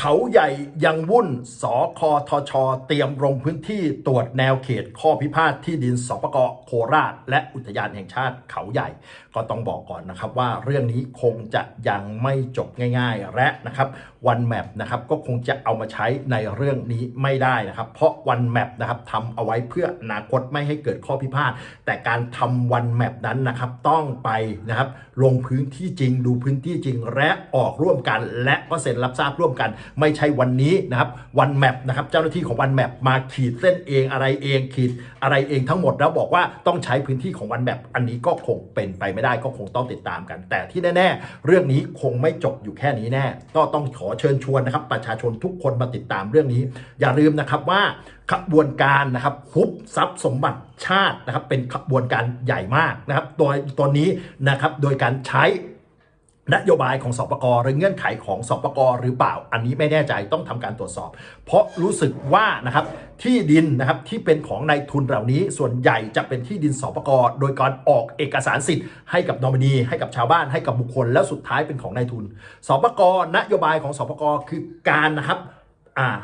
เขาใหญ่ยังวุ่น สคทช เตรียมลงพื้นที่ตรวจแนวเขตข้อพิพาทที่ดินสปกโคราช และอุทยานแห่งชาติเขาใหญ่ ก็ต้องบอกก่อนนะครับว่าเรื่องนี้คงจะยังไม่จบง่ายๆ และนะครับวันแมปนะครับก็คงจะเอามาใช้ในเรื่องนี้ไม่ได้นะครับ เพราะวันแมปนะครับทำเอาไว้เพื่ออนาคตไม่ให้เกิดข้อพิพาทแต่การทำวันแมปนั้นนะครับต้องไปนะครับลงพื้นที่จริงดูพื้นที่จริงและออกร่วมกัน และก็เซ็นรับทราบร่วมกันไม่ใช่วันนี้นะครับวันแมปนะครับเจ้าหน้าที่ของวันแมปมาขีดเส้นเองอะไรเองขีดอะไรเองทั้งหมดแล้วบอกว่าต้องใช้พื้นที่ของวันแมปอันนี้ก็คงเป็นไปไม่ได้ก็คงต้องติดตามกัน แต่ที่แน่ ๆ เรื่องนี้คงไม่จบอยู่แค่นี้แน่ ก็ต้องขอเชิญชวนนะครับ ประชาชนทุกคนมาติดตามเรื่องนี้ อย่าลืมนะครับว่าขบวนการนะครับฮุบทรัพย์สมบัติชาตินะครับเป็นขบวนการใหญ่มากนะครับ โดยตัวนี้นะครับโดยการใช้ นโยบายของสปกหรือเงื่อนไขของสปกหรือเปล่า อันนี้ไม่แน่ใจต้องทำการตรวจสอบ เพราะรู้สึกว่านะครับที่ดินนะครับที่เป็นของนายทุนเหล่านี้ ส่วนใหญ่จะเป็นที่ดินสปกโดยการออกเอกสารสิทธิ์ให้กับนอมินีให้กับชาวบ้านให้กับบุคคล แล้วสุดท้ายเป็นของนายทุนสปกนโยบายของสปกคือการนะครับ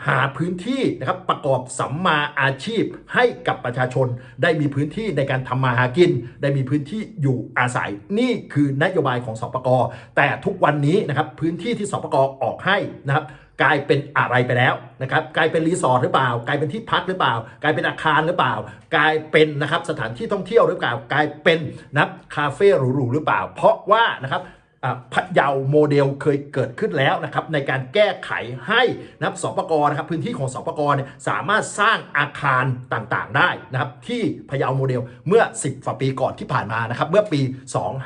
หาพื้นที่นะครับประกอบสัมมาอาชีพให้กับประชาชน ได้มีพื้นที่ในการทำมาหากิน ได้มีพื้นที่อยู่อาศัย นี่คือนโยบายของสปกแต่ทุกวันนี้นะครับพื้นที่ที่สปกออกให้นะครับกลายเป็นอะไรไปแล้วนะครับกลายเป็นรีสอร์ทหรือเปล่า กลายเป็นที่พักหรือเปล่า กลายเป็นอาคารหรือเปล่า กลายเป็นนะครับสถานที่ท่องเที่ยวหรือเปล่า กลายเป็นนะครับคาเฟ่หรูๆหรือเปล่า เพราะว่านะครับ พะเยาโมเดลเคยเกิดขึ้นแล้วนะครับในการแก้ไขให้นะครับสปกนะครับพื้นที่ของสปกเนี่ยสามารถสร้างอาคารต่างๆได้นะครับที่พะเยาโมเดลเมื่อ 10ฝ่าปีก่อนที่ผ่านมานะครับเมื่อปี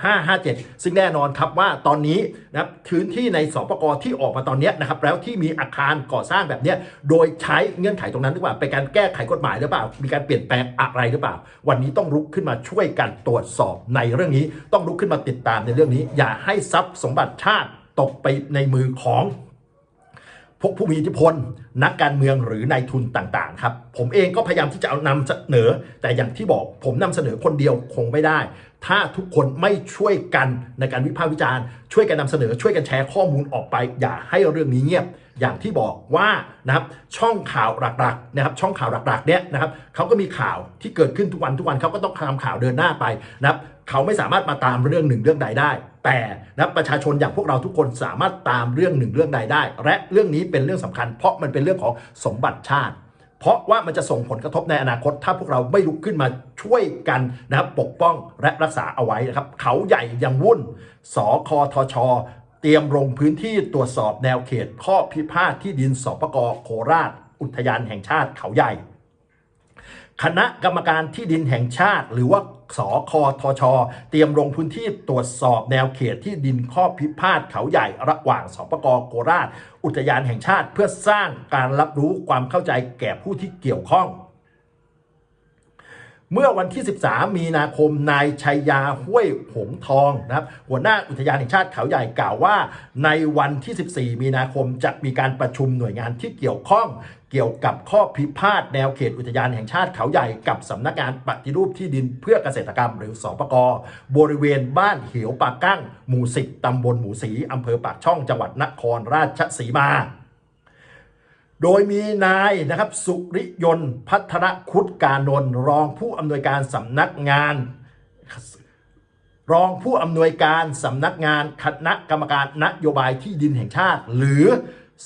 2557 ซึ่งแน่นอนครับว่าตอนนี้นะครับพื้นที่ในสปกที่ออกมาตอนนี้นะครับแล้วที่มีอาคารก่อสร้างแบบนี้โดยใช้เงื่อนไขตรงนั้นหรือเปล่าเป็นการแก้ไขกฎหมายหรือเปล่า มีการเปลี่ยนแปลงอะไรหรือเปล่า วันนี้ต้องลุกขึ้นมาช่วยกันตรวจสอบในเรื่องนี้ ต้องลุกขึ้นมาติดตามในเรื่องนี้อย่าให้ทรัพย์สมบัติชาติตกไปในมือของ พวกผู้มีอิทธิพล นักการเมืองหรือนายทุนต่างๆครับ ผมเองก็พยายามที่จะเอานำเสนอ แต่อย่างที่บอกผมนำเสนอคนเดียวคงไม่ได้ ถ้าทุกคนไม่ช่วยกันในการวิพากษ์วิจารณ์ ช่วยกันนำเสนอ ช่วยกันแชร์ข้อมูลออกไป อย่าให้เรื่องนี้เงียบอย่างที่บอกว่านะครับช่องข่าวหลักๆนะครับช่องข่าวหลักๆเนี่ยนะครับเขาก็มีข่าวที่เกิดขึ้นทุกวันทุกวันเขาก็ต้องทำข่าวเดินหน้าไปนะครับเขาไม่สามารถมาตามเรื่องหนึ่งเรื่องใดได้ แต่นะประชาชนอย่างพวกเราทุกคนสามารถตามเรื่องหนึ่งเรื่องใดได้ และเรื่องนี้เป็นเรื่องสำคัญ เพราะมันเป็นเรื่องของสมบัติชาติ เพราะว่ามันจะส่งผลกระทบในอนาคต ถ้าพวกเราไม่ลุกขึ้นมาช่วยกันนะปกป้องและรักษาเอาไว้นะครับ เขาใหญ่ยังวุ่น สคทชเตรียมลงพื้นที่ตรวจสอบแนวเขต ข้อพิพาทที่ดินสปกโคราช อุทยานแห่งชาติเขาใหญ่ คณะกรรมการที่ดินแห่งชาติ หรือว่า สคทช เตรียมลงพื้นที่ตรวจสอบแนวเขตที่ดินข้อพิพาทเขาใหญ่ระหว่างสปกโคราช อุทยานแห่งชาติเพื่อสร้างการรับรู้ความเข้าใจแก่ผู้ที่เกี่ยวข้อง เมื่อวันที่ 13 มีนาคม นายชัยยาห้วยหงทองนะครับหัวหน้าอุทยานแห่งชาติเขาใหญ่กล่าวว่า ในวันที่ 14 มีนาคมจะมีการประชุมหน่วยงานที่เกี่ยวข้องเกี่ยวกับข้อพิพาทแนวเขตอุทยานแห่งชาติเขาใหญ่กับสำนักงานปฏิรูปที่ดินเพื่อเกษตรกรรมหรือสปกบริเวณบ้านเหียวปากกั้ง หมู่10ตำบลหมู่สีอำเภอปากช่องจังหวัดนครราชสีมา โดยมีนายนะครับสุริยนต์พัทรคุตการนนท์รองผู้อำนวยการสำนักงาน รองผู้อำนวยการสำนักงานคณะกรรมการนโยบายที่ดินแห่งชาติ หรือ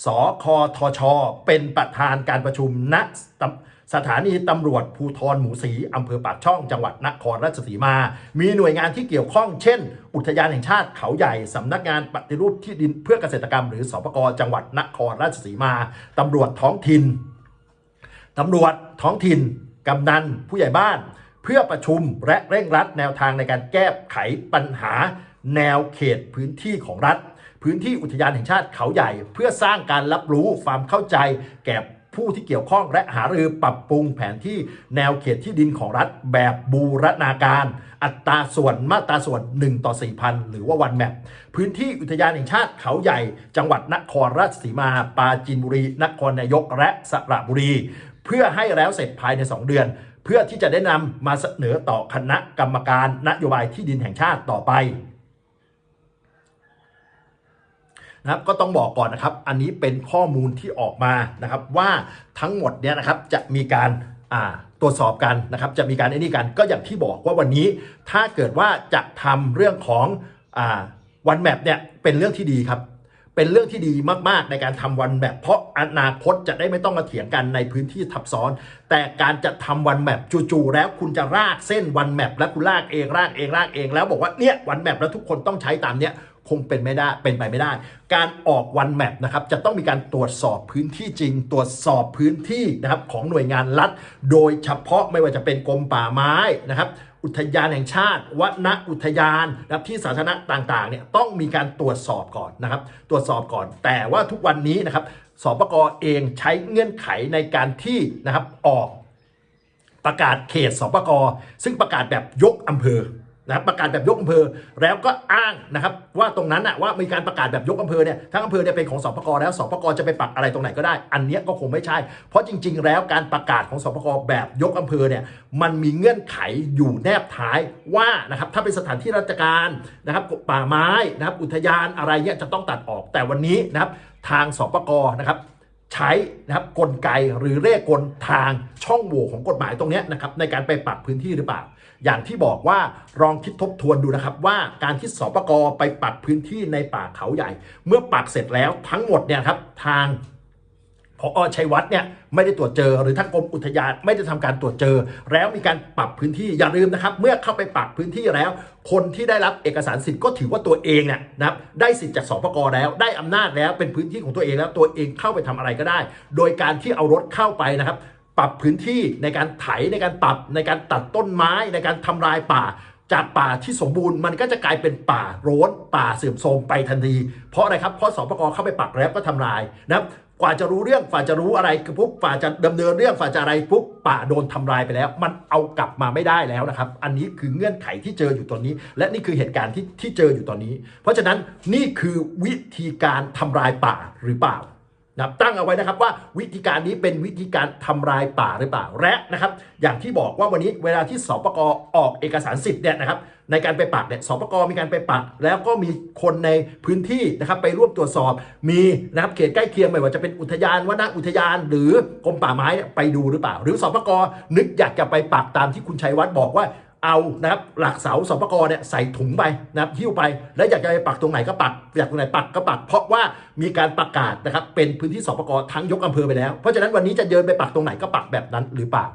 สอคอทชเป็นประธานการประชุมณ สถานีตำรวจภูธรหมูสีอำเภอปากช่องจังหวัดนครราชสีมา มีหน่วยงานที่เกี่ยวข้องเช่น อุทยานแห่งชาติเขาใหญ่สำนักงานปฏิรูปที่ดินเพื่อเกษตรกรรม หรือสปกจังหวัดนครราชสีมาตำรวจท้องถิ่นตำรวจท้องถิ่นกำนันผู้ใหญ่บ้าน เพื่อประชุมและเร่งรัดแนวทางในการแก้ไขปัญหา แนวเขตพื้นที่ของรัฐ พื้นที่อุทยานแห่งชาติเขาใหญ่ เพื่อสร้างการรับรู้ความเข้าใจแก่ ผู้ที่เกี่ยวข้องและหารือปรับปรุงแผนที่แนวเขตที่ดินของรัฐแบบบูรณาการ อัตราส่วนมาตราส่วน 1 ต่อ 4,000 หรือว่าวันแมปพื้นที่อุทยานแห่งชาติเขาใหญ่ จังหวัดนครราชสีมา ปราจีนบุรี นครนายกและสระบุรี เพื่อให้แล้วเสร็จภายใน 2 เดือน เพื่อที่จะได้นำมาเสนอต่อคณะกรรมการนโยบายที่ดินแห่งชาติต่อไป นะครับก็ต้องบอกก่อนนะครับ อันนี้เป็นข้อมูลที่ออกมานะครับว่าทั้งหมดเนี่ยนะครับจะมีการอ่าตรวจสอบกันนะครับ จะมีการไอ้นี่กันก็อย่างที่บอกว่าวันนี้ ถ้าเกิดว่าจะทำเรื่องของอ่าวันแมปเนี่ยเป็นเรื่องที่ดีครับเป็นเรื่องที่ดีมาก ๆ ในการทำวันแมปเพราะอนาคตจะได้ไม่ต้องมาเถียงกันในพื้นที่ทับซ้อน แต่การจะทำวันแมปจู่ๆแล้วคุณจะรากเส้นวันแมปแล้วคุณลากเองรากเองรากเองแล้วบอกว่าเนี่ยวันแมปแล้วทุกคนต้องใช้ตามเนี้ย คงเป็นไม่ได้เป็นไปไม่ได้ การออกวันแมปนะครับจะต้องมีการตรวจสอบพื้นที่จริง ตรวจสอบพื้นที่นะครับของหน่วยงานรัฐ โดยเฉพาะไม่ว่าจะเป็นกรมป่าไม้นะครับอุทยานแห่งชาติวนอุทยานนะครับที่สาธารณะต่างๆเนี่ยต้องมีการตรวจสอบก่อนนะครับ ตรวจสอบก่อน แต่ว่าทุกวันนี้นะครับสปกเองใช้เงื่อนไขในการที่นะครับออกประกาศเขตสปกซึ่งประกาศแบบยกอำเภอ นะครับประกาศแบบยกอำเภอแล้วก็อ้างนะครับ ว่าตรงนั้นอะว่ามีการประกาศแบบยกอำเภอเนี่ยทั้งอำเภอเนี่ยเป็นของสปกแล้วสปกจะไปปักอะไรตรงไหนก็ได้ อันเนี้ยก็คงไม่ใช่ เพราะจริง ๆ แล้วการประกาศของสปกแบบยกอำเภอเนี่ยมันมีเงื่อนไขอยู่แนบท้ายว่านะครับถ้าเป็นสถานที่ราชการนะครับป่าไม้นะครับอุทยานอะไรเนี่ยจะต้องตัดออกแต่วันนี้นะครับทางสปกนะครับใช้นะครับกลไกหรือเร่กลทางช่องโหว่ของกฎหมายตรงนี้นะครับในการไปปรับพื้นที่หรือเปล่า อย่างที่บอกว่าลองคิดทบทวนดูนะครับ ว่าการที่สปกไปปรับพื้นที่ในป่าเขาใหญ่ เมื่อปักเสร็จแล้วทั้งหมดเนี่ยครับทางพอชัยวัฒน์เนี่ยไม่ได้ตรวจเจอหรือทางกรมอุทยานไม่ได้ทำการตรวจเจอ แล้วมีการปรับพื้นที่อย่าลืมนะครับ เมื่อเข้าไปปรับพื้นที่แล้ว คนที่ได้รับเอกสารสิทธิ์ก็ถือว่าตัวเองเนี่ยนะครับได้สิทธิ์จากสปกแล้ว ได้อำนาจแล้วเป็นพื้นที่ของตัวเองแล้วตัวเองเข้าไปทำอะไรก็ได้ โดยการที่เอารถเข้าไปนะครับ ปรับพื้นที่ในการไถในการปรับในการตัดต้นไม้ในการทำลายป่า จากป่าที่สมบูรณ์มันก็จะกลายเป็นป่าโร้นป่าเสื่อมโทรมไปทันที เพราะอะไรครับเพราะสปกเข้าไปปักแล้วก็ทำลายนะครับกว่าจะรู้เรื่องฝ่าจะรู้อะไรคือปุ๊บฝ่าจะดำเนินเรื่องฝ่าจะอะไรปุ๊บป่าโดนทำลายไปแล้ว มันเอากลับมาไม่ได้แล้วนะครับ อันนี้คือเงื่อนไขที่เจออยู่ตอนนี้ และนี่คือเหตุการณ์ที่ที่เจออยู่ตอนนี้ เพราะฉะนั้นนี่คือวิธีการทำลายป่าหรือเปล่า นะครับตั้งเอาไว้นะครับว่าวิธีการนี้เป็นวิธีการทำลายป่าหรือเปล่าและนะครับ อย่างที่บอกว่าวันนี้เวลาที่สปกออกเอกสารสิทธิ์เนี่ยนะครับในการไปปักเนี่ยสปกมีการไปปัก แล้วก็มีคนในพื้นที่นะครับไปร่วมตรวจสอบ มีนะครับเขตใกล้เคียงไม่ว่าจะเป็นอุทยานวนอุทยาน หรือกรมป่าไม้ไปดูหรือเปล่า หรือสปกนึกอยากจะไปปักตามที่คุณชัยวัฒน์บอกว่า เอานะครับหลักเสาสปกเนี่ยใส่ถุงไปนะครับหิ้วไป แล้วอยากจะไปปักตรงไหนก็ปักอยากตรงไหนปักก็ปัก เพราะว่ามีการประกาศนะครับเป็นพื้นที่สปกทั้งยกอำเภอไปแล้ว เพราะฉะนั้นวันนี้จะเดินไปปักตรงไหนก็ปักแบบนั้นหรือเปล่า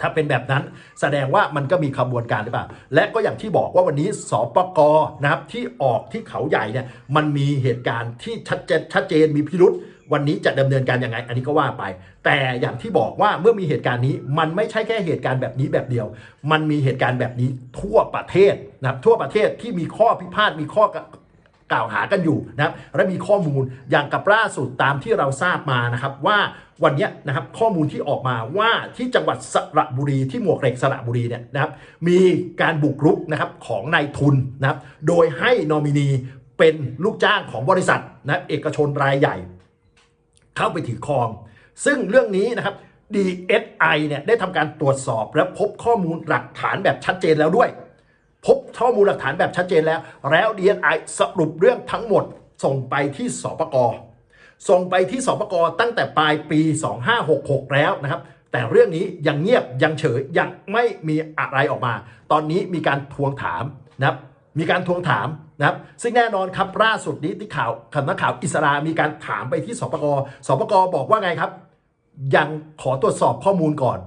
ถ้าเป็นแบบนั้นแสดงว่ามันก็มีขบวนการหรือเปล่า และก็อย่างที่บอกว่าวันนี้สปกนะครับที่ออกที่เขาใหญ่เนี่ยมันมีเหตุการณ์ที่ชัดเจนชัดเจนมีพิรุษ วันนี้จะดำเนินการยังไง อันนี้ก็ว่าไป แต่อย่างที่บอกว่าเมื่อมีเหตุการณ์นี้มันไม่ใช่แค่เหตุการณ์แบบนี้แบบเดียว มันมีเหตุการณ์แบบนี้ทั่วประเทศนะครับทั่วประเทศที่มีข้อพิพาทมีข้อกล่าวหากันอยู่นะครับและมีข้อมูลอย่างกับล่าสุดตามที่เราทราบมานะครับว่าวันนี้นะครับข้อมูลที่ออกมาว่าที่จังหวัดสระบุรีที่หมวกเหล็กสระบุรีเนี่ยนะครับมีการบุกรุกนะครับของนายทุนนะครับโดยให้นอมินีเป็นลูกจ้างของบริษัทนะเอกชนรายใหญ่ เข้าไปถือครอง ซึ่งเรื่องนี้นะครับ DSI เนี่ยได้ทำการตรวจสอบและพบข้อมูลหลักฐานแบบชัดเจนแล้วด้วย พบข้อมูลหลักฐานแบบชัดเจนแล้ว แล้ว DSI สรุปเรื่องทั้งหมดส่งไปที่สปกส่งไปที่สปกตั้งแต่ปลายปี 2566 แล้วนะครับ แต่เรื่องนี้ยังเงียบยังเฉยยังไม่มีอะไรออกมา ตอนนี้มีการทวงถามนะครับ มีการทวงถามนะครับซึ่งแน่นอนครับล่าสุดนี้ที่ข่าวคำนักข่าวอิสรามีการถามไปที่สปกสปกบอกว่าไงครับ ยังขอตรวจสอบข้อมูลก่อน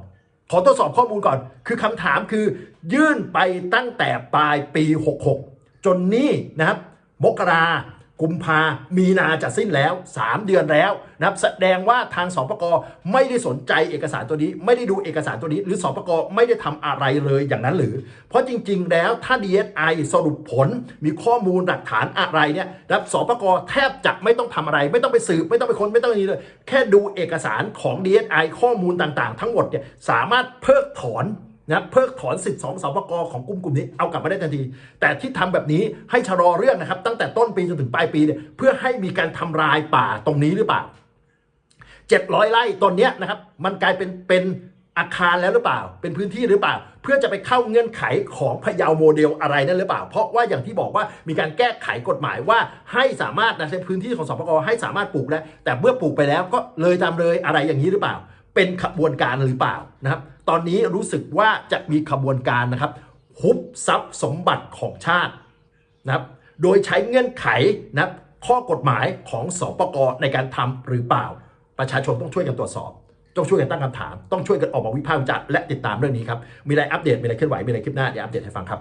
ขอตรวจสอบข้อมูลก่อน คือคำถามคือ ยื่นไปตั้งแต่ปลายปี 66 จนนี่นะครับ มกรา กุมภามีนาจะสิ้นแล้ว 3 เดือนแล้วนะครับแสดงว่าทางสปกไม่ได้สนใจเอกสารตัวนี้ ไม่ได้ดูเอกสารตัวนี้ หรือสปกไม่ได้ทำอะไรเลยอย่างนั้นหรือ เพราะจริง ๆ แล้วถ้า DSI สรุปผลมีข้อมูลหลักฐานอะไรเนี่ยนะครับสปกแทบจะไม่ต้องทำอะไร ไม่ต้องไปสืบ ไม่ต้องไปค้นไม่ต้องนี้เลยแค่ดูเอกสารของ DSI ข้อมูลต่างๆ ทั้งหมดเนี่ยสามารถเพิกถอน นะเพิกถอนสิทธิ์สองสปกของกลุ่มกลุ่มนี้เอากลับมาได้ทันที แต่ที่ทำแบบนี้ให้ชะลอเรื่องนะครับ ตั้งแต่ต้นปีจนถึงปลายปีเนี่ยเพื่อให้มีการทำลายป่าตรงนี้หรือเปล่า700ไร่ต้นนี้นะครับมันกลายเป็นเป็นอาคารแล้วหรือเปล่า เป็นพื้นที่หรือเปล่า เพื่อจะไปเข้าเงื่อนไขของพยาโมเดลอะไรนั่นหรือเปล่า เพราะว่าอย่างที่บอกว่ามีการแก้ไขกฎหมายว่าให้สามารถในพื้นที่ของสปกให้สามารถปลูกได้แต่เมื่อปลูกไปแล้วก็เลยตามเลยอะไรอย่างนี้หรือเปล่า เป็นขบวนการหรือเปล่านะครับ ตอนนี้รู้สึกว่าจะมีขบวนการนะครับฮุบทรัพย์สมบัติของชาตินะครับ โดยใช้เงื่อนไขนะครับข้อกฎหมายของสปกในการทำหรือเปล่า ประชาชนต้องช่วยกันตรวจสอบ ต้องช่วยกันตั้งคำถาม ต้องช่วยกันออกมาวิพากษ์วิจารณ์และติดตามเรื่องนี้ครับ มีอะไรอัปเดต มีอะไรเคลื่อนไหว มีอะไรคลิปหน้าเดี๋ยวอัปเดตให้ฟังครับ